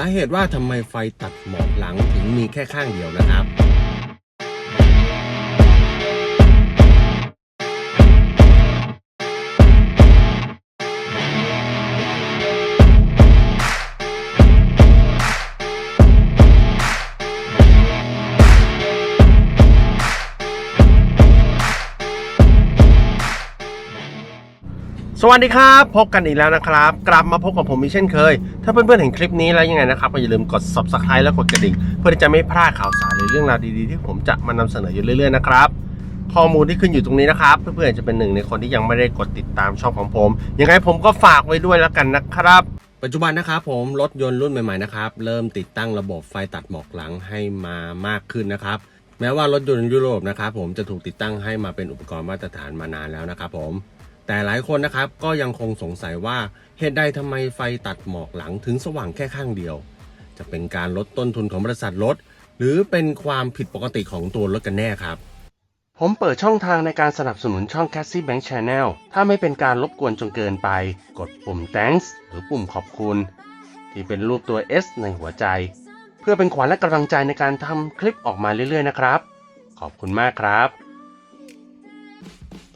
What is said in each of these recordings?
สาเหตุว่าทำไมไฟตัดหมอกหลังถึงมีแค่ข้างเดียวนะครับ สวัสดีครับ พบกันอีกแล้วนะครับ กลับมาพบกับผมอีกเช่นเคย ถ้าเพื่อนๆเห็นคลิปนี้แล้วยังไงนะครับก็อย่าลืมกด subscribe และกดกระดิ่ง เพื่อที่จะไม่พลาดข่าวสารหรือเรื่องราวดีๆ ที่ผมจะมานำเสนออยู่เรื่อยๆนะครับข้อมูลที่ขึ้นอยู่ตรงนี้นะครับ เพื่อนๆจะเป็นหนึ่งในคนที่ยังไม่ได้กดติดตามช่องของผมยังไงผมก็ฝากไว้ด้วยแล้วกันนะครับ ปัจจุบันนะครับผมรถยนต์รุ่นใหม่ๆนะครับเริ่มติดตั้งระบบไฟตัดหมอกหลังให้มามากขึ้นนะครับแม้ว่ารถยนต์ยุโรปนะครับผมจะถูกติดตั้งให้มาเป็นอุปกรณ์มาตรฐานมานานแล้วนะครับผม แต่หลายคนนะครับก็ยังคงสงสัยว่าเหตุใดทำไมไฟตัดหมอกหลังถึงสว่างแค่ข้างเดียว จะเป็นการลดต้นทุนของบริษัทรถ หรือเป็นความผิดปกติของตัวรถกันแน่ครับ ผมเปิดช่องทางในการสนับสนุนช่อง Cassie Bank Channel ถ้าไม่เป็นการรบกวนจนเกินไป กดปุ่ม thanks หรือปุ่มขอบคุณ ที่เป็นรูปตัว S ในหัวใจ เพื่อเป็นขวัญและกำลังใจในการทำคลิปออกมาเรื่อยๆนะครับ ขอบคุณมากครับ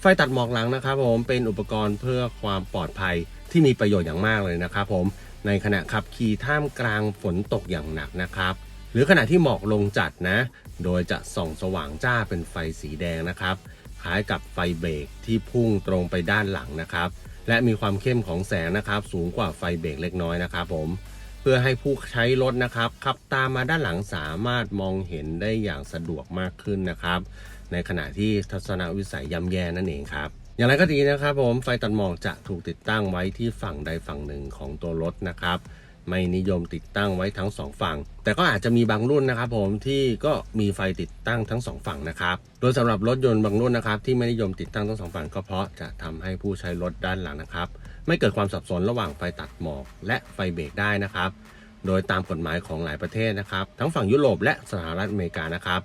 ไฟตัดหมอกหลังนะครับผมเป็นอุปกรณ์เพื่อความปลอดภัยที่มีประโยชน์อย่างมากเลยนะครับผมในขณะขับขี่ท่ามกลางฝนตกอย่างหนักนะครับ หรือขณะที่หมอกลงจัดนะ โดยจะส่องสว่างจ้าเป็นไฟสีแดงนะครับคล้ายกับไฟเบรกที่พุ่งตรงไปด้านหลังนะครับ และมีความเข้มของแสงนะครับสูงกว่าไฟเบรกเล็กน้อยนะครับผมเพื่อให้ผู้ใช้รถนะครับขับตามมาด้านหลังสามารถมองเห็นได้อย่างสะดวกมากขึ้นนะครับ ในขณะที่ทัศนวิสัยย่ำแย่นั่นเองครับอย่างไรก็ดีนะครับผมไฟตัดหมอกจะถูกติดตั้งไว้ที่ฝั่งใดฝั่งหนึ่งของตัวรถนะครับไม่นิยมติดตั้งไว้ทั้งสองฝั่ง แต่ก็อาจจะมีบางรุ่นนะครับผมที่ก็มีไฟติดตั้งทั้งสองฝั่งนะครับ โดยสำหรับรถยนต์บางรุ่นนะครับที่ไม่นิยมติดตั้งทั้งสองฝั่งก็เพราะจะทำให้ผู้ใช้รถด้านหลังนะครับ ไม่เกิดความสับสนระหว่างไฟตัดหมอกและไฟเบรกได้นะครับ โดยตามกฎหมายของหลายประเทศนะครับ ทั้งฝั่งยุโรปและสหรัฐอเมริกานะครับ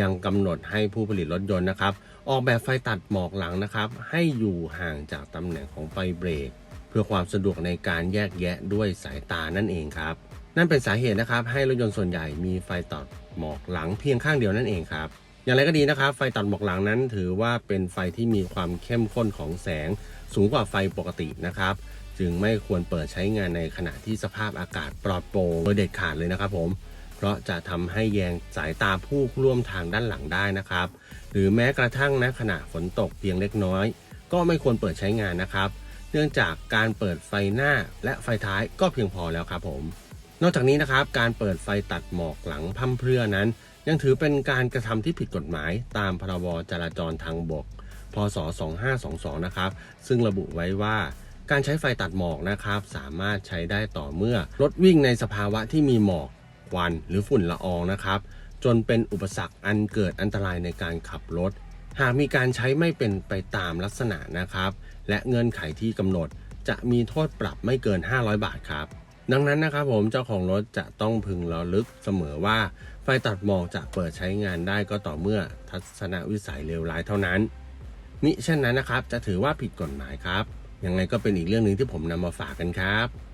ยังกำหนดให้ผู้ผลิตรถยนต์นะครับ ออกแบบไฟตัดหมอกหลังนะครับ ให้อยู่ห่างจากตำแหน่งของไฟเบรก เพื่อความสะดวกในการแยกแยะด้วยสายตานั่นเองครับ นั่นเป็นสาเหตุนะครับ ให้รถยนต์ส่วนใหญ่มีไฟตัดหมอกหลังเพียงข้างเดียวนั่นเองครับอย่างไรก็ดีนะครับ ไฟตัดหมอกหลังนั้นถือว่าเป็นไฟที่มีความเข้มข้นของแสง สูงกว่าไฟปกตินะครับ จึงไม่ควรเปิดใช้งานในขณะที่สภาพอากาศปลอดโปร่งโดยเด็ดขาดเลยนะครับผม ราะจะทำให้แยงสายตาผู้ร่วมทางด้านหลังได้นะครับ หรือแม้กระทั่งณขณะฝนตกเพียงเล็กน้อย ก็ไม่ควรเปิดใช้งานนะครับ เนื่องจากการเปิดไฟหน้าและไฟท้ายก็เพียงพอแล้วครับผม นอกจากนี้นะครับ การเปิดไฟตัดหมอกหลังพั่มเพรื่อนั้น ยังถือเป็นการกระทำที่ผิดกฎหมาย ตามพรบจราจรทางบก พศ 2522 นะครับ ซึ่งระบุไว้ว่าการใช้ไฟตัดหมอกนะครับ สามารถใช้ได้ต่อเมื่อรถวิ่งในสภาวะที่มีหมอก วัน หรือฝุ่นละอองนะครับ จนเป็นอุปสรรคอันเกิดอันตรายในการขับรถ หากมีการใช้ไม่เป็นไปตามลักษณะนะครับ และเงื่อนไขที่กำหนดจะมีโทษปรับไม่เกิน 500 บาทครับ ดังนั้นนะครับผมเจ้าของรถจะต้องพึงระลึกเสมอว่า ไฟตัดหมอกจะเปิดใช้งานได้ก็ต่อเมื่อทัศนวิสัยเลวร้ายเท่านั้น มิเช่นนั้นนะครับจะถือว่าผิดกฎหมายครับยังไงก็เป็นอีกเรื่องหนึ่งที่ผมนำมาฝากกันครับ